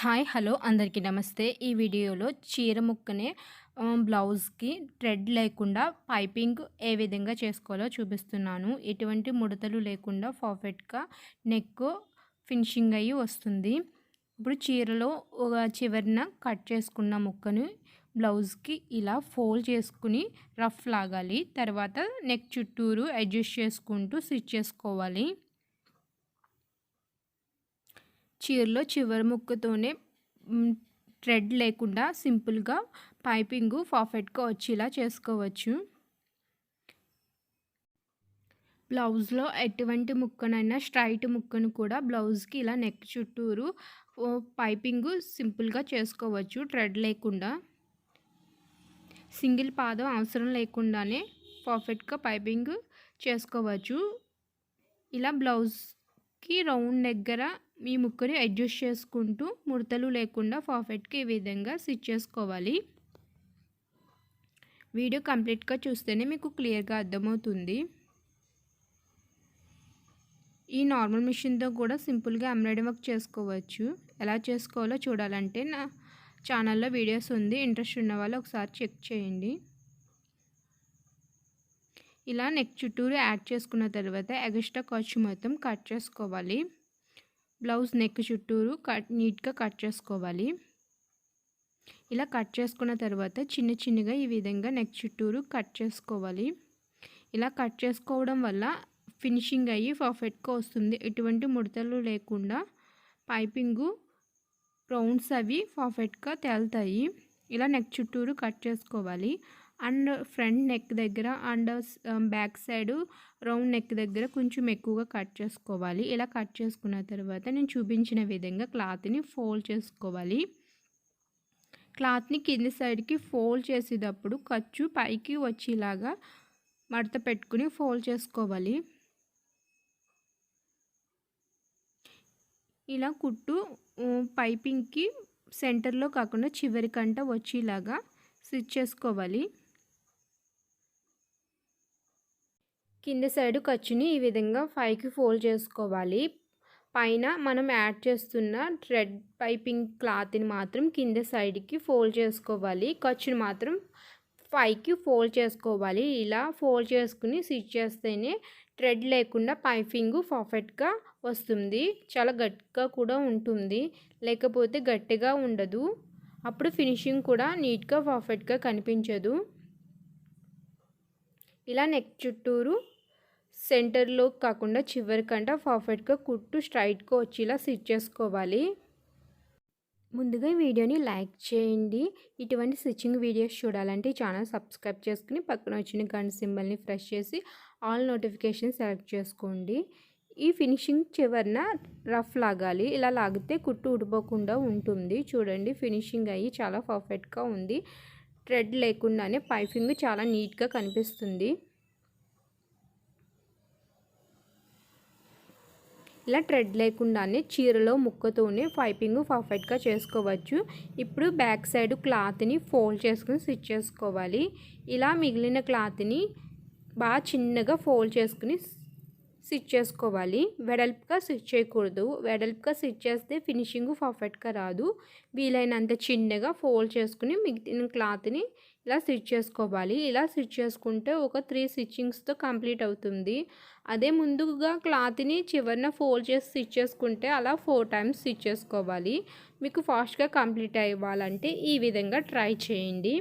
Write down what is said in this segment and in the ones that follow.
Hi hello అందరికీ నమస్తే. ఈ వీడియోలో చీర ముక్కనే బ్లౌజ్కి థ్రెడ్ లేకుండా పైపింగ్ ఏ విధంగా చేసుకోవాలో చూపిస్తున్నాను. ఎటువంటి ముడతలు లేకుండా పర్ఫెక్ట్గా నెక్ ఫినిషింగ్ అయ్యి వస్తుంది. ఇప్పుడు చీరలో ఒక చివరిన కట్ చేసుకున్న ముక్కను బ్లౌజ్కి ఇలా ఫోల్డ్ చేసుకుని రఫ్ లాగాలి. తర్వాత నెక్ చుట్టూరు అడ్జస్ట్ చేసుకుంటూ స్టిచ్ చేసుకోవాలి. చీరలో చివరి ముక్కతోనే థ్రెడ్ లేకుండా సింపుల్గా పైపింగ్ పర్ఫెక్ట్గా వచ్చేలా చేసుకోవచ్చు. బ్లౌజ్లో ఎటువంటి ముక్కనైనా స్ట్రైట్ ముక్కను కూడా బ్లౌజ్కి ఇలా నెక్ చుట్టూరు పైపింగ్ సింపుల్గా చేసుకోవచ్చు థ్రెడ్ లేకుండా. సింగిల్ పాదం అవసరం లేకుండానే పర్ఫెక్ట్గా పైపింగ్ చేసుకోవచ్చు. ఇలా బ్లౌజ్కి రౌండ్ దగ్గర మీ ముక్కని అడ్జస్ట్ చేసుకుంటూ ముడతలు లేకుండా పర్ఫెక్ట్గా ఈ విధంగా స్టిచ్ చేసుకోవాలి. వీడియో కంప్లీట్గా చూస్తేనే మీకు క్లియర్గా అర్థమవుతుంది. ఈ నార్మల్ మిషన్తో కూడా సింపుల్గా ఎంబ్రాయిడరీ వర్క్ చేసుకోవచ్చు. ఎలా చేసుకోవాలో చూడాలంటే నా ఛానల్లో వీడియోస్ ఉంది. ఇంట్రెస్ట్ ఉన్న వాళ్ళు ఒకసారి చెక్ చేయండి. ఇలా నెక్ చుట్టూరు యాడ్ చేసుకున్న తర్వాత ఎగస్ట్రా ఖర్చు మొత్తం కట్ చేసుకోవాలి. బ్లౌజ్ నెక్ చుట్టూరు కట్ నీట్గా కట్ చేసుకోవాలి. ఇలా కట్ చేసుకున్న తర్వాత చిన్న చిన్నగా ఈ విధంగా నెక్ చుట్టూరు కట్ చేసుకోవాలి. ఇలా కట్ చేసుకోవడం వల్ల ఫినిషింగ్ అయ్యి పర్ఫెక్ట్గా వస్తుంది. ఎటువంటి ముడతలు లేకుండా పైపింగు రౌండ్స్ అవి పర్ఫెక్ట్గా తేలుతాయి. ఇలా నెక్ చుట్టూరు కట్ చేసుకోవాలి. అండ్ ఫ్రంట్ నెక్ దగ్గర and back side round neck దగ్గర కొంచెం ఎక్కువగా కట్ చేసుకోవాలి. ఇలా కట్ చేసుకున్న తర్వాత నేను చూపించిన విధంగా క్లాత్ని ఫోల్డ్ చేసుకోవాలి. క్లాత్ని కింది సైడ్కి ఫోల్డ్ చేసేటప్పుడు ఖర్చు పైకి వచ్చేలాగా మడత పెట్టుకుని ఫోల్డ్ చేసుకోవాలి. ఇలా కుట్టు పైపింగ్కి సెంటర్లో కాకుండా చివరికంట వచ్చేలాగా స్టిచ్ చేసుకోవాలి. కింద సైడ్ ఖర్చుని ఈ విధంగా పైకి ఫోల్డ్ చేసుకోవాలి. పైన మనం యాడ్ చేస్తున్న థ్రెడ్ పైపింగ్ క్లాత్ని మాత్రం కింద సైడ్కి ఫోల్డ్ చేసుకోవాలి. ఖర్చుని మాత్రం పైకి ఫోల్డ్ చేసుకోవాలి. ఇలా ఫోల్డ్ చేసుకుని స్టిచ్ చేస్తేనే థ్రెడ్ లేకుండా పైపింగ్ పర్ఫెక్ట్గా వస్తుంది. చాలా గట్టిగా కూడా ఉంటుంది. లేకపోతే గట్టిగా ఉండదు. అప్పుడు ఫినిషింగ్ కూడా నీట్గా పర్ఫెక్ట్గా కనిపించదు. ఇలా నెక్ చుట్టూరు సెంటర్లో కాకుండా చివరికంట పర్ఫెక్ట్గా కుట్టు స్ట్రైట్గా వచ్చేలా స్టిచ్ చేసుకోవాలి. ముందుగా ఈ వీడియోని లైక్ చేయండి. ఇటువంటి స్టిచ్చింగ్ వీడియోస్ చూడాలంటే ఛానల్ సబ్స్క్రైబ్ చేసుకుని పక్కన వచ్చిన గంట సింబల్ని ఫ్రెష్ చేసి ఆల్ నోటిఫికేషన్ సెలెక్ట్ చేసుకోండి. ఈ ఫినిషింగ్ చివరిన రఫ్ లాగాలి. ఇలా లాగితే కుట్టు ఉడిపోకుండా ఉంటుంది. చూడండి ఫినిషింగ్ అయ్యి చాలా పర్ఫెక్ట్గా ఉంది. థ్రెడ్ లేకుండానే పైపింగ్ చాలా నీట్గా కనిపిస్తుంది. ఇలా థ్రెడ్ లేకుండానే చీరలో ముక్కతోనే పైపింగ్ పర్ఫెక్ట్గా చేసుకోవచ్చు. ఇప్పుడు బ్యాక్ సైడ్ క్లాత్ని ఫోల్డ్ చేసుకుని స్టిచ్ చేసుకోవాలి. ఇలా మిగిలిన క్లాత్ని బాగా చిన్నగా ఫోల్డ్ చేసుకుని స్టిచ్ చేసుకోవాలి. వెడల్పుగా స్టిచ్ చేయకూడదు. వెడల్పుగా స్టిచ్ చేస్తే ఫినిషింగ్ పర్ఫెక్ట్గా రాదు. వీలైనంత చిన్నగా ఫోల్డ్ చేసుకుని మిగిలిన క్లాత్ని ఇలా స్టిచ్ చేసుకోవాలి. ఇలా స్టిచ్ చేసుకుంటే ఒక త్రీ స్టిచ్చింగ్స్తో కంప్లీట్ అవుతుంది. అదే ముందుగా క్లాత్ని చివరిన ఫోల్డ్ చేసి స్టిచ్ చేసుకుంటే అలా ఫోర్ టైమ్స్ స్టిచ్ చేసుకోవాలి. మీకు ఫాస్ట్గా కంప్లీట్ అవ్వాలంటే ఈ విధంగా ట్రై చేయండి.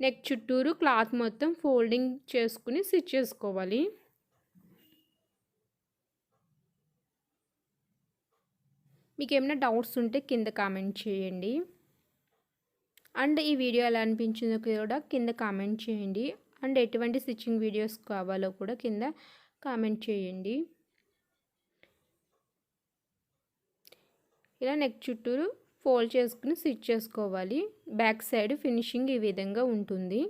నెక్ చుట్టూరు క్లాత్ మొత్తం ఫోల్డింగ్ చేసుకుని స్టిచ్ చేసుకోవాలి. మీకు ఏమైనా డౌట్స్ ఉంటే కింద కామెంట్ చేయండి. అండ్ ఈ వీడియో ఎలా అనిపించిందో కూడా కింద కామెంట్ చేయండి. అండ్ ఎటువంటి స్టిచ్చింగ్ వీడియోస్ కావాలో కూడా కింద కామెంట్ చేయండి. ఇలా నెక్ చుట్టూరు ఫోల్డ్ చేసుకుని స్టిచ్ చేసుకోవాలి. బ్యాక్ సైడ్ ఫినిషింగ్ ఈ విధంగా ఉంటుంది.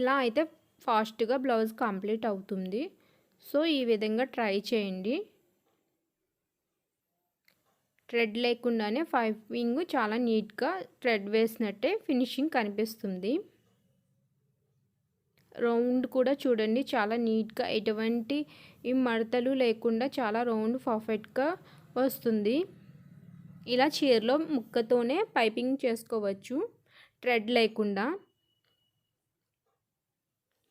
ఇలా అయితే ఫాస్ట్గా బ్లౌజ్ కంప్లీట్ అవుతుంది. సో ఈ విధంగా ట్రై చేయండి. థ్రెడ్ లేకుండానే పైపింగ్ చాలా నీట్గా థ్రెడ్ వేసినట్టే ఫినిషింగ్ కనిపిస్తుంది. రౌండ్ కూడా చూడండి చాలా నీట్గా ఎటువంటి మడతలు లేకుండా చాలా రౌండ్ పర్ఫెక్ట్గా వస్తుంది. ఇలా చీరలో ముక్కతోనే పైపింగ్ చేసుకోవచ్చు థ్రెడ్ లేకుండా.